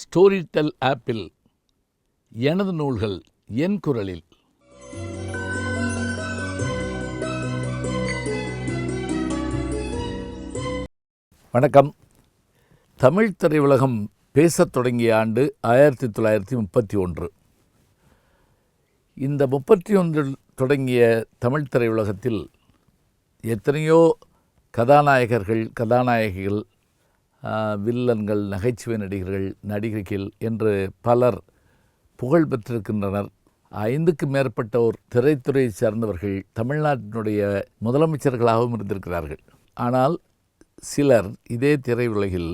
Story del ஆப்பில் எனது நூல்கள் என் குரலில். வணக்கம். தமிழ் திரையுலகம் பேசத் தொடங்கிய ஆண்டு ஆயிரத்தி தொள்ளாயிரத்தி முப்பத்தி ஒன்று. இந்த முப்பத்தி ஒன்றில் தொடங்கிய தமிழ் திரையுலகத்தில் எத்தனையோ கதாநாயகர்கள் கதாநாயகிகள் வில்லன்கள் நகைச்சுவை நடிகர்கள் நடிகைகள் என்று பலர் புகழ் பெற்றிருக்கின்றனர். ஐந்துக்கு மேற்பட்டோர் திரைத்துறையை சார்ந்தவர்கள் தமிழ்நாட்டினுடைய முதலமைச்சர்களாகவும் இருந்திருக்கிறார்கள். ஆனால் சிலர் இதே திரையுலகில்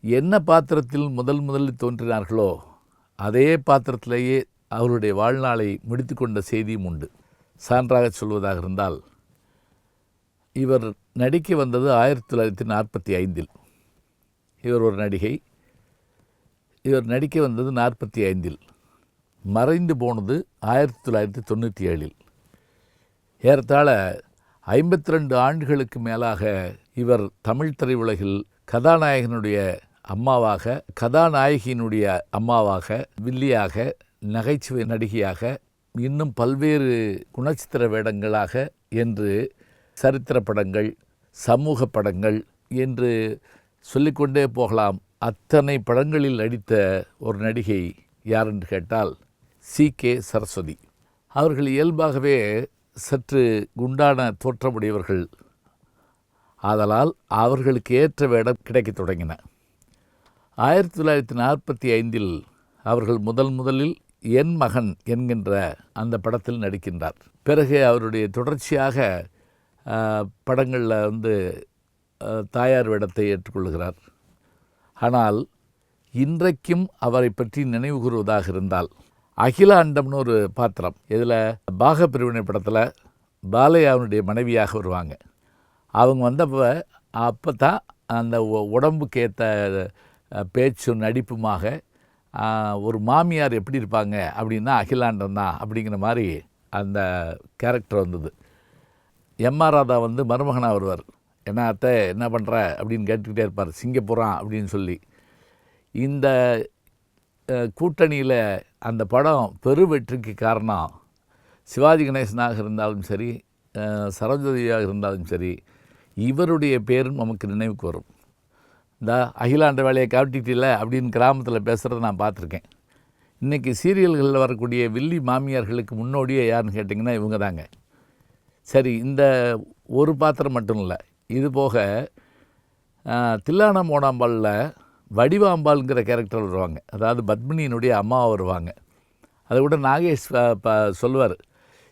என்ன பாத்திரத்தில் முதல் முதலில் தோன்றினார்களோ அதே பாத்திரத்திலேயே அவருடைய வாழ்நாளை முடித்து கொண்ட செய்தியும் உண்டு. சான்றாக சொல்வதாக இருந்தால் இவர் நடிக்க வந்தது ஆயிரத்தி தொள்ளாயிரத்தி நாற்பத்தி ஐந்தில். இவர் ஒரு நடிகை. இவர் நடிக்க வந்தது நாற்பத்தி ஐந்தில். மறைந்து போனது ஆயிரத்தி தொள்ளாயிரத்தி தொண்ணூற்றி ஏழில். ஏறத்தாழ ஐம்பத்தி ரெண்டு ஆண்டுகளுக்கு மேலாக இவர் தமிழ் திரையுலகில் கதாநாயகனுடைய அம்மாவாக கதாநாயகியினுடைய அம்மாவாக வில்லியாக நகைச்சுவை நடிகையாக இன்னும் பல்வேறு குணச்சித்திர வேடங்களாக என்று சரித்திர படங்கள் சமூக படங்கள் என்று சொல்லிக்கொண்டே போகலாம். அத்தனை படங்களில் நடித்த ஒரு நடிகை யார் என்று கேட்டால் சி. கே. சரஸ்வதி. அவர்கள் இயல்பாகவே சற்று குண்டான தோற்றமுடையவர்கள். ஆதலால் அவர்களுக்கு ஏற்ற வேடம் கிடைக்கத் தொடங்கின. ஆயிரத்தி தொள்ளாயிரத்தி நாற்பத்தி ஐந்தில் அவர்கள் முதல் முதலில் என் மகன் என்கின்ற அந்த படத்தில் நடிக்கின்றார். பிறகு அவருடைய தொடர்ச்சியாக படங்களில் வந்து தாயார் வேடத்தை ஏற்றுக்கொள்கிறார். ஆனால் இன்றைக்கும் அவரை பற்றி நினைவு கூறுவதாக இருந்தால் அகில அண்டம்னு ஒரு பாத்திரம் இதில் பாக பிரிவினை படத்தில் பாலையாவுடைய மனைவியாக வருவாங்க. அவங்க வந்தப்போ அப்போ தான் அந்த உடம்புக்கு ஏற்ற பேச்சும் நடிப்புமாக ஒரு மாமியார் எப்படி இருப்பாங்க அப்படின்னா அகிலாண்டம் தான் அப்படிங்கிற மாதிரி அந்த கேரக்டர் வந்தது. எம் ஆர் ராதா வந்து மருமகனாக வருவார். என்ன அத்தை என்ன பண்ணுற அப்படின்னு கேட்டுக்கிட்டே இருப்பார். சிங்கப்புறம் அப்படின்னு சொல்லி. இந்த கூட்டணியில் அந்த படம் பெரு வெற்றிக்கு காரணம் சிவாஜி கணேசனாக இருந்தாலும் சரி சரஸ்வதியாக சரோஜதேவியாக இருந்தாலும் சரி இவருடைய பேரும் நமக்கு நினைவுக்கு வரும். இந்த அகிலாண்ட வேலையை காட்டிட்டில்ல? அப்படின்னு கிராமத்தில் பேசுகிறத நான் பார்த்துருக்கேன். இன்றைக்கி சீரியல்களில் வரக்கூடிய வில்லி மாமியார்களுக்கு முன்னோடியே யாருன்னு கேட்டிங்கன்னா இவங்க தாங்க. சரி இந்த ஒரு பாத்திரம் மட்டும் இல்லை இது போக ஆஹ், மோனாம்பாலில் வடிவாம்பாள்ங்கிற கேரக்டர் வருவாங்க. அதாவது பத்மினியினுடைய அம்மாவை வருவாங்க. அதை விட நாகேஷ் ப- சொல்லுவார்.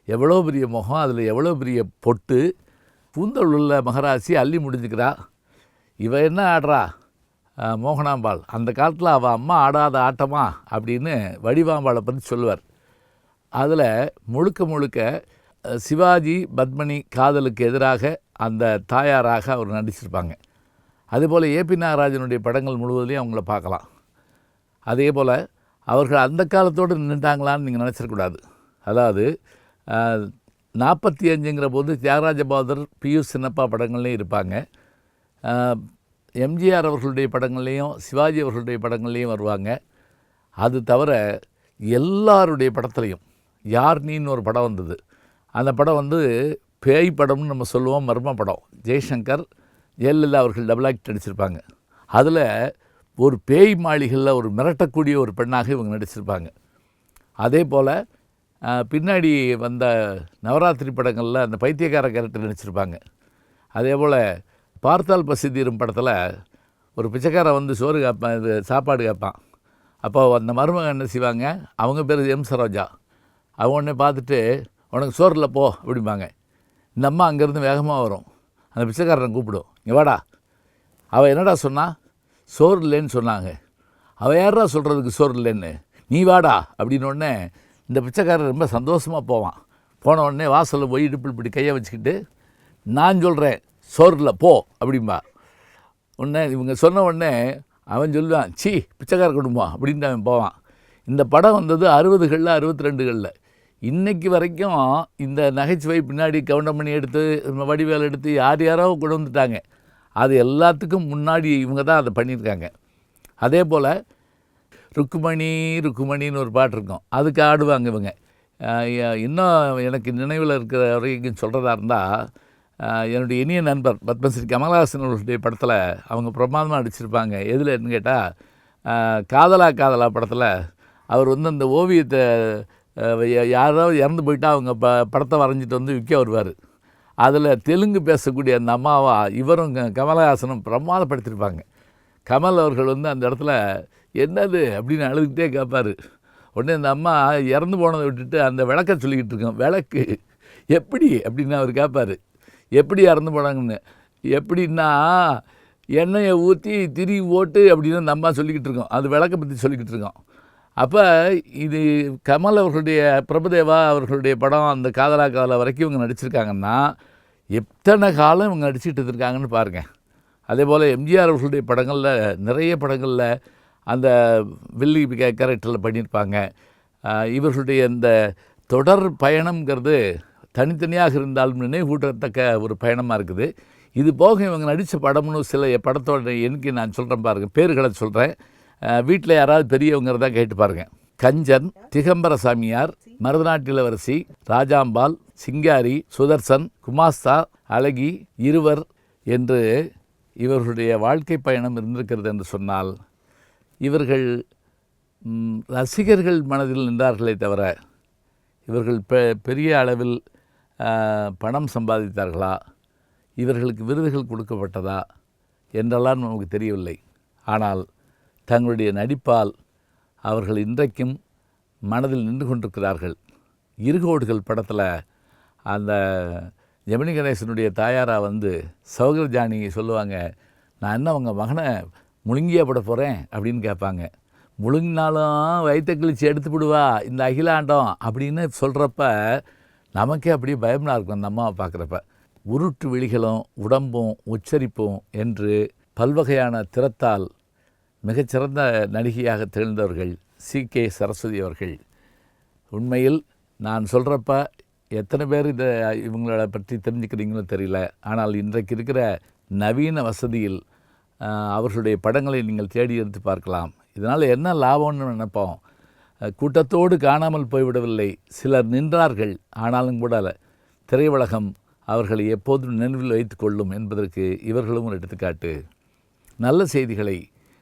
எவ்வளோ பெரிய முகம் அதில் எவ்வளோ பெரிய பொட்டு பூந்தல் உள்ள மகராசி அள்ளி முடிஞ்சுக்கிறா. இவ என்ன ஆடுறா? மோகனாம்பாள். அந்த காலத்தில் அவள் அம்மா ஆடாத ஆட்டமா? அப்படின்னு வடிவாம்பாளை பற்றி சொல்லுவார். அதில் முழுக்க முழுக்க சிவாஜி பத்மினி காதலுக்கு எதிராக அந்த தாயாராக அவர் நடிச்சிருப்பாங்க. அதுபோல் ஏபி நாகராஜனுடைய படங்கள் முழுவதிலையும் அவங்கள பார்க்கலாம். அதே போல் அவர்கள் அந்த காலத்தோடு நின்றுட்டாங்களான்னு நீங்கள் நினச்சிடக்கூடாது. அதாவது நாற்பத்தி அஞ்சுங்கிற போது தியாகராஜ பாதர் பியூஷ் சின்னப்பா படங்கள்லேயும் இருப்பாங்க. எம்ஜிஆர் அவர்களுடைய படங்கள்லேயும் சிவாஜி அவர்களுடைய படங்கள்லேயும் வருவாங்க. அது தவிர எல்லாருடைய படத்துலையும் யார் நீன்னு ஒரு படம் வந்தது. அந்த படம் வந்து பேய் படம்னு நம்ம சொல்லுவோம் மர்ம படம். ஜெய்சங்கர் ஜெயலலிதா அவர்கள் டபுள் ஆக்ட் நடிச்சிருப்பாங்க. அதில் ஒரு பேய் மாளிகையில் ஒரு மிரட்டக்கூடிய ஒரு பெண்ணாக இவங்க நடிச்சிருப்பாங்க. அதே போல் பின்னாடி வந்த நவராத்திரி படங்களில் அந்த பைத்தியக்கார கேரக்டர் நடிச்சிருப்பாங்க. அதே போல் பார்த்தால் பசிதீரும் படத்தில் ஒரு பிச்சைக்காரன் வந்து சோறு கேட்பான் இது சாப்பாடு கேட்பான் அப்போ அந்த மருமகன் என்ன செய்வாங்க? அவங்க பேர் எம். சரோஜா. அவங்க உடனே பார்த்துட்டு உனக்கு சோறில் போ அப்படிம்பாங்க. இந்த அம்மா அங்கேருந்து வேகமாக வரும். அந்த பிச்சைக்காரனை கூப்பிடும் இங்கே வாடா. அவள் என்னடா சொன்னா? சோறு இல்லைன்னு சொன்னாங்க. அவள் யாரா சொல்கிறதுக்கு சோறு இல்லைன்னு? நீ வாடா அப்படின்னோடனே இந்த பிச்சைக்காரன் ரொம்ப சந்தோஷமாக போவான். போன உடனே வாசலில் போய் இடுப்பில் இப்படி கையை வச்சுக்கிட்டு நான் சொல்கிறேன் சோறில் போ அப்படிம்பா. உடனே இவங்க சொன்ன உடனே அவன் சொல்லுவான் சி பிச்சைக்கார குடும்பம் அப்படின்ட்டு அவன் போவான். இந்த படம் வந்தது அறுபதுகளில் அறுபத்தி ரெண்டுகளில் இன்றைக்கு வரைக்கும் இந்த நகைச்சுவை பின்னாடி கவுண்டமணி எடுத்து வடிவேல் எடுத்து யார் யாரோ கொண்டு வந்துட்டாங்க. அது எல்லாத்துக்கும் முன்னாடி இவங்க தான் அதை பண்ணியிருக்காங்க. அதே போல் ருக்குமணி ருக்குமணின்னு ஒரு பாட்டு இருக்கும். அதுக்கு ஆடுவாங்க இவங்க. இன்னும் எனக்கு நினைவில் இருக்கிற வரைக்கும் சொல்கிறதா இருந்தால் என்னுடைய இனிய நண்பர் பத்மஸ்ரீ கமலஹாசன் அவர்களுடைய படத்தில் அவங்க பிரமாதமாக அடிச்சிருப்பாங்க எதுலன்னு கேட்டால் காதலா காதலா படத்தில் அவர் வந்து அந்த ஓவியத்தை யாராவது இறந்து போயிட்டால் அவங்க ப படத்தை வரைஞ்சிட்டு வந்து விற்க வருவார். அதில் தெலுங்கு பேசக்கூடிய அந்த அம்மாவா இவரும் க- கமலஹாசனும் பிரமாதப்படுத்தியிருப்பாங்க கமல் அவர்கள் வந்து அந்த இடத்துல என்னது? அப்படின்னு அழுதுகிட்டே கேட்பார் உடனே அந்த அம்மா இறந்து போனதை விட்டுட்டு அந்த விளக்க சொல்லிக்கிட்டு இருக்கோம் விளக்கு? எப்படி? அப்படின்னு அவர் கேட்பார் எப்படி இறந்து போனாங்கன்னு? எப்படின்னா எண்ணெயை ஊற்றி திரி ஓட்டு அப்படின்னு அந்த அம்மா சொல்லிக்கிட்டு இருக்கோம். அது விளக்க பற்றி சொல்லிக்கிட்டு இருக்கோம். அப்போ இது கமல் அவர்களுடைய பிரபுதேவா அவர்களுடைய படம் அந்த காதலா காதலா வரைக்கும் இவங்க நடிச்சிருக்காங்கன்னா எத்தனை காலம் இவங்க நடிச்சிட்டு இருக்காங்கன்னு பாருங்கள் அதே போல் எம்ஜிஆர் அவர்களுடைய படங்களில் நிறைய படங்களில் அந்த வில்லி கேரக்டரில் பண்ணியிருப்பாங்க. இவர்களுடைய இந்த தொடர் பயணம்ங்கிறது தனித்தனியாக இருந்தாலும் நினைவூட்டத்தக்க ஒரு பயணமாக இருக்குது. இது போக இவங்க நடித்த படம்னு சில படத்தோட எண்ணிக்கை நான் சொல்கிறேன் பாருங்கள் பேர்களை சொல்கிறேன் வீட்டில் யாராவது பெரியவங்க தான் கேட்டு பாருங்கள் கஞ்சன் திகம்பர சாமியார் மருதநாட்டு இளவரசி ராஜாம்பால் சிங்காரி சுதர்சன் குமாஸ்தா அழகி இருவர் என்று இவர்களுடைய வாழ்க்கை பயணம் இருந்திருக்கிறது என்று சொன்னால் இவர்கள் ரசிகர்கள் மனதில் நின்றார்களே தவிர இவர்கள் பெ பெரிய அளவில் பணம் சம்பாதித்தார்களா? இவர்களுக்கு விருதுகள் கொடுக்கப்பட்டதா? என்றெல்லாம் நமக்கு தெரியவில்லை. ஆனால் தங்களுடைய நடிப்பால் அவர்கள் இன்றைக்கும் மனதில் நின்று கொண்டிருக்கிறார்கள். இருகோடுகள் படத்தில் அந்த ஜெமினி கணேசனுடைய தாயாரா வந்து சௌகரஜானி சொல்லுவாங்க. நான் என்ன உங்கள் மகனை முழுங்கியா போட போகிறேன் அப்படின்னு கேட்பாங்க. முழுங்கினாலும் வயிற்ற கிழிச்சு எடுத்து விடுவா இந்த அகிலாண்டம் அப்படின்னு சொல்கிறப்ப நமக்கே அப்படியே பயமாக இருக்கும் அந்த அம்மாவை பார்க்குறப்ப. உருட்டு விழிகளும் உடம்பும் உச்சரிப்பும் என்று பல்வகையான திறத்தால் மிகச்சிறந்த நடிகையாக திகழ்ந்தவர்கள் சி. கே. சரஸ்வதி அவர்கள். உண்மையில் நான் சொல்கிறப்ப எத்தனை பேர் இதை இவங்கள பற்றி தெரிஞ்சுக்கிறீங்களோ தெரியல. ஆனால் இன்றைக்கு இருக்கிற நவீன வசதியில் அவர்களுடைய படங்களை நீங்கள் தேடி எடுத்து பார்க்கலாம். இதனால் என்ன லாபம்னு நினைப்போம். கூட்டத்தோடு காணாமல் போய்விடவில்லை. சிலர் நின்றார்கள் ஆனாலும் கூட திரையுலகம் அவர்களை எப்போதும் நினைவில் வைத்து கொள்ளும் என்பதற்கு இவர்களும் ஒரு எடுத்துக்காட்டு. நல்ல செய்திகளை